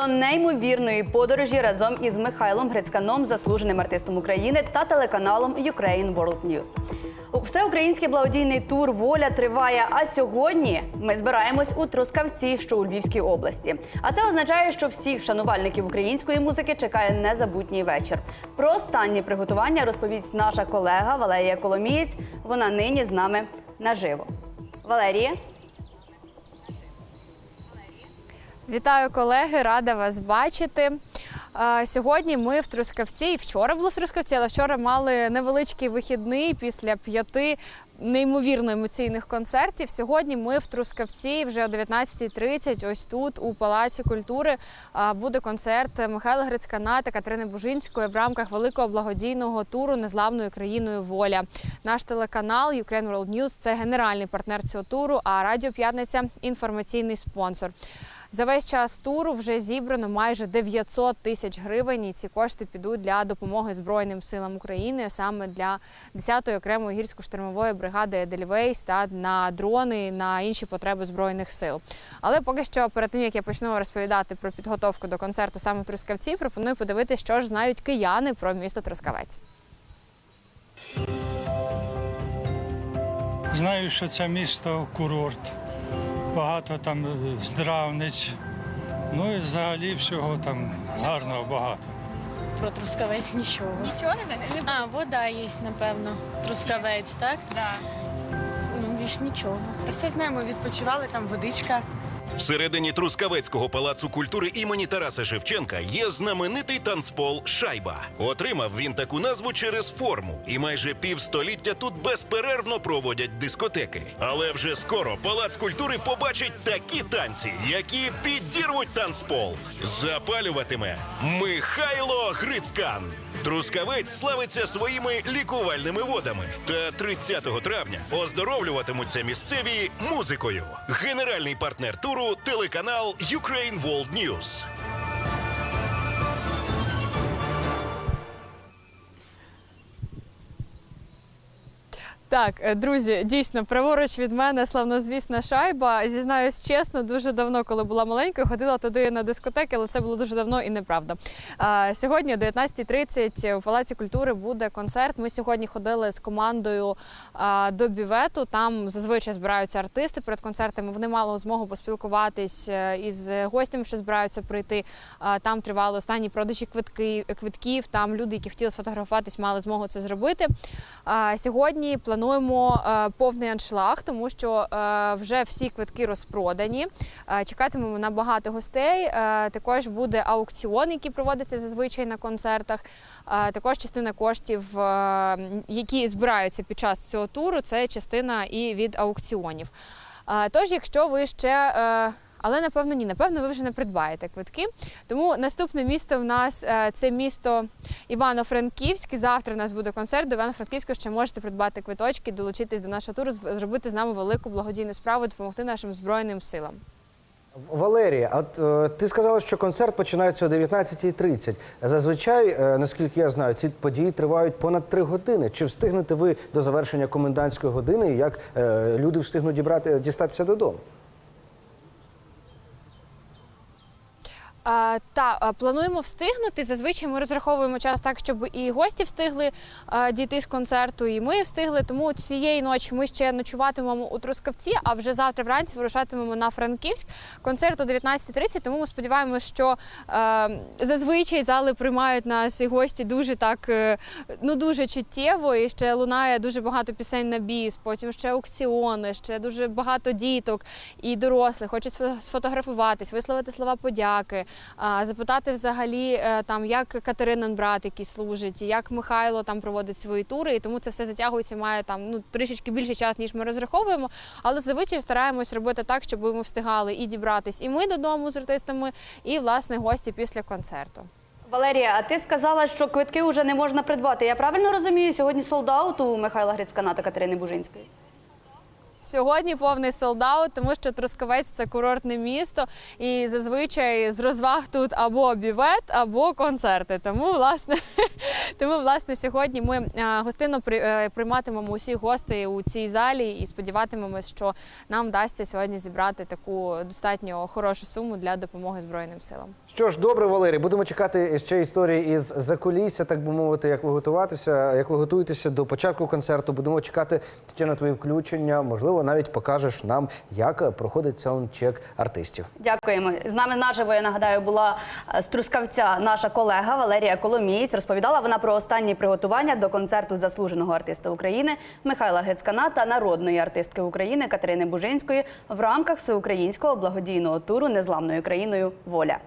до неймовірної подорожі разом із Михайлом Грицьканом, заслуженим артистом України та телеканалом Ukraine World News. Всеукраїнський благодійний тур Воля триває. А сьогодні ми збираємось у Трускавці, що у Львівській області. А це означає, що всіх шанувальників української музики чекає незабутній вечір. Про останні приготування розповість наша колега Валерія Коломієць. Вона нині з нами наживо. Валерія. Вітаю колеги, рада вас бачити. Е, Сьогодні ми в Трускавці, і вчора були в Трускавці, але вчора мали невеличкий вихідний після п'яти неймовірно емоційних концертів. Сьогодні ми в Трускавці вже о 19.30, ось тут, у Палаці культури, е, буде концерт Михайла Грицькана та Катерини Бужинської в рамках великого благодійного туру Незламною країною воля. Наш телеканал Ukraine World News – це генеральний партнер цього туру, а Радіо П'ятниця інформаційний спонсор. За весь час туру вже зібрано майже 900 тисяч гривень. І ці кошти підуть для допомоги Збройним силам України, саме для 10-ї окремої гірсько-штурмової бригади Едельвейс та на дрони на інші потреби збройних сил. Але поки що, перед тим як я почну розповідати про підготовку до концерту саме в Трускавці, пропоную подивитися, що ж знають кияни про місто Трускавець. Знаю, що це місто курорт, багато там здравниць. Ну і взагалі всього там гарного багато. Про трускавець нічого. Нічого не знаєте? А, вода є, напевно. Трускавець, так? Да. Ну, більш нічого. Та все знаємо, відпочивали, там водичка. Всередині Трускавецького палацу культури імені Тараса Шевченка є знаменитий танцпол Шайба. Отримав він таку назву через форму, і майже півстоліття тут безперервно проводять дискотеки. Але вже скоро палац культури побачить такі танці, які підірвуть танцпол. Запалюватиме Михайло Грицькан. Трускавець славиться своїми лікувальними водами. Та 30 травня оздоровлюватимуться місцеві музикою. Генеральний партнер туру телеканал Ukraine World News. Так, е, друзі, дійсно, праворуч від мене славнозвісна шайба. Зізнаюсь чесно, дуже давно, коли була маленькою, ходила туди на дискотеки, але це було дуже давно і неправда. А, сьогодні, о 19.30, у Палаці культури буде концерт. Ми сьогодні ходили з командою а, до бівету. Там зазвичай збираються артисти перед концертами. Вони мали змогу поспілкуватись е, із гостями, що збираються прийти. А, Там тривали останні продажі квитки, квитків. Там люди, які хотіли сфотографуватись, мали змогу це зробити. А, Сьогодні плануємо е, повний аншлаг, тому що е, вже всі квитки розпродані. Е, Чекатимемо на багато гостей. Також буде аукціон, який проводиться зазвичай на концертах. Також частина коштів, які збираються під час цього туру, це частина і від аукціонів. Тож, якщо ви ще але напевно ні, напевно, ви вже не придбаєте квитки. Тому наступне місто в нас це місто Івано-Франківськ. Завтра у нас буде концерт. До Івано-Франківську ще можете придбати квиточки, долучитись до нашого туру, зробити з нами велику благодійну справу, допомогти нашим збройним силам. Валерія, от, е, ти сказала, що концерт починається о 19.30. Зазвичай, е, наскільки я знаю, ці події тривають понад три години. Чи встигнете ви до завершення комендантської години, як е, люди встигнуть дібрати, дістатися додому? А, та плануємо встигнути. Зазвичай ми розраховуємо час так, щоб і гості встигли а, дійти з концерту, і ми встигли. Тому цієї ночі ми ще ночуватимемо у Трускавці, а вже завтра вранці вирушатимемо на Франківськ. Концерт о 19.30, Тому ми сподіваємося, що е, зазвичай зали приймають нас і гості дуже так, е, ну дуже чуттєво. І ще лунає дуже багато пісень на біс. Потім ще аукціони, ще дуже багато діток і дорослих. Хочуть сфотографуватись, висловити слова подяки, запитати взагалі е, там, як Катеринин брат, який служить, як Михайло там проводить свої тури. І тому це все затягується, має там ну трішечки більше часу, ніж ми розраховуємо. Але зазвичай стараємось робити так, щоб ми встигали і дібратись, і ми додому з артистами, і власне гості після концерту. Валерія, а ти сказала, що квитки вже не можна придбати. Я правильно розумію, сьогодні солдаут у Михайла Грицькана та Катерини Бужинської? Сьогодні повний солдаут, тому що Трускавець це курортне місто, і зазвичай з розваг тут або бівет, або концерти. Тому, власне, Тому, власне, сьогодні ми е, гостинно е, прийматимемо усіх гостей у цій залі і сподіватимемось, що нам вдасться сьогодні зібрати таку достатньо хорошу суму для допомоги Збройним силам. Що ж, добре, Валерій, будемо чекати ще історії із закулісся, так би мовити, як ви готуватися, як ви готуєтеся до початку концерту. Будемо чекати ще на твої включення. Можливо, навіть покажеш нам, як проходить саундчек артистів. Дякуємо. З нами наживо, я нагадаю, була е, з Трускавця наша колега Валерія Коломієць. Розповідала вона про останні приготування до концерту заслуженого артиста України Михайла Грицькана та народної артистки України Катерини Бужинської в рамках всеукраїнського благодійного туру незламною країною Воля.